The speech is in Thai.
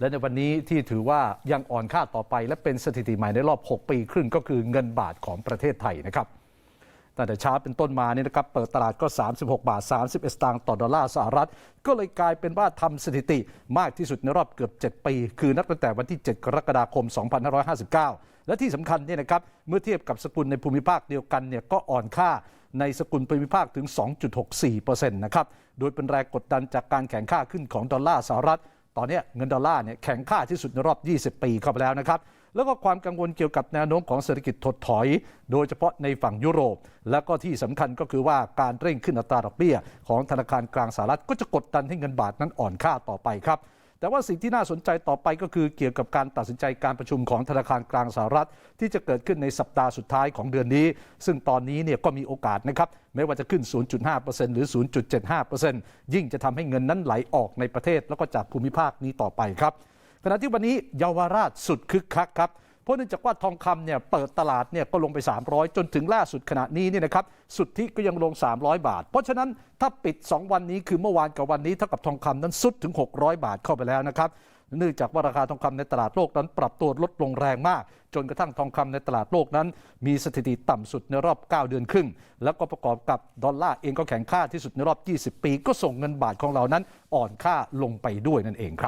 และในวันนี้ที่ถือว่ายังอ่อนค่าต่อไป และเป็นสถิติใหม่ในรอบ 6 ปีครึ่งก็คือเงินบาทของประเทศไทยนะครับตั้งแต่เช้าเป็นต้นมาเนี่ยนะครับเปิดตลาดก็ 36 บาท 31 สตางค์ต่อดอลลาร์สหรัฐ ก็เลยกลายเป็นว่าทำสถิติมากที่สุดในรอบเกือบ 7 ปี คือนับตั้งแต่วันที่ 7 กรกฎาคม 2559 และที่สำคัญเนี่ยนะครับเมื่อเทียบกับสกุลในภูมิภาคเดียวกันเนี่ยก็อ่อนค่าในสกุลภูมิภาคถึง 2.64%นะครับโดยเป็นแรงกดดันจากการแข่งค่าขึ้นของดอลลาร์สหรัฐ ตอนเนี้เงินดอลลาร์เนี่ยแข็งค่าที่สุดในรอบ 20 ปีเข้าไปแล้วนะครับ แล้วก็ความกังวลเกี่ยวกับแนวโน้มของเศรษฐกิจถดถอย โดยเฉพาะในฝั่งยุโรป และก็ที่สำคัญก็คือว่าการเร่งขึ้นอัตราดอกเบี้ย ของธนาคารกลางสหรัฐก็จะกดดันให้เงินบาทนั้นอ่อนค่าต่อไปครับ แต่ว่าสิ่งที่น่าสนใจต่อไปก็คือเกี่ยวกับการตัดสินใจการประชุมของธนาคารกลางสหรัฐ ที่จะเกิดขึ้นในสัปดาห์สุดท้ายของเดือนนี้ ซึ่งตอนนี้เนี่ยก็มีโอกาสนะครับไม่ว่าจะขึ้น 0.5%หรือ 0.75%ยิ่งจะทำให้เงินนั้นไหลออกในประเทศแล้วก็จากภูมิภาคนี้ต่อไปครับขณะที่วันนี้เยาวราชสุดคึกคักครับ เพราะเนื่องจากว่าทองคำเนี่ยเปิดตลาดเนี่ยก็ลงไป 300 จนถึงล่าสุดขณะนี้เนี่ยนะครับสุดที่ก็ยังลง 300 บาท เพราะฉะนั้นถ้าปิด 2 วันนี้คือเมื่อวานกับวันนี้เท่ากับทองคำนั้นสุดถึง 600 บาทเข้าไปแล้วนะครับเนื่องจากว่าราคาทองคำในตลาดโลกนั้นปรับตัวลดลงแรงมาก จนกระทั่งทองคำในตลาดโลกนั้น มีสถิติต่ำสุดในรอบ 9 เดือนครึ่ง แล้วก็ประกอบกับดอลลาร์เองก็แข็งค่าที่สุดในรอบ 20 ปี ก็ส่งเงินบาทของเรานั้นอ่อนค่าลงไปด้วยนั่นเองครับ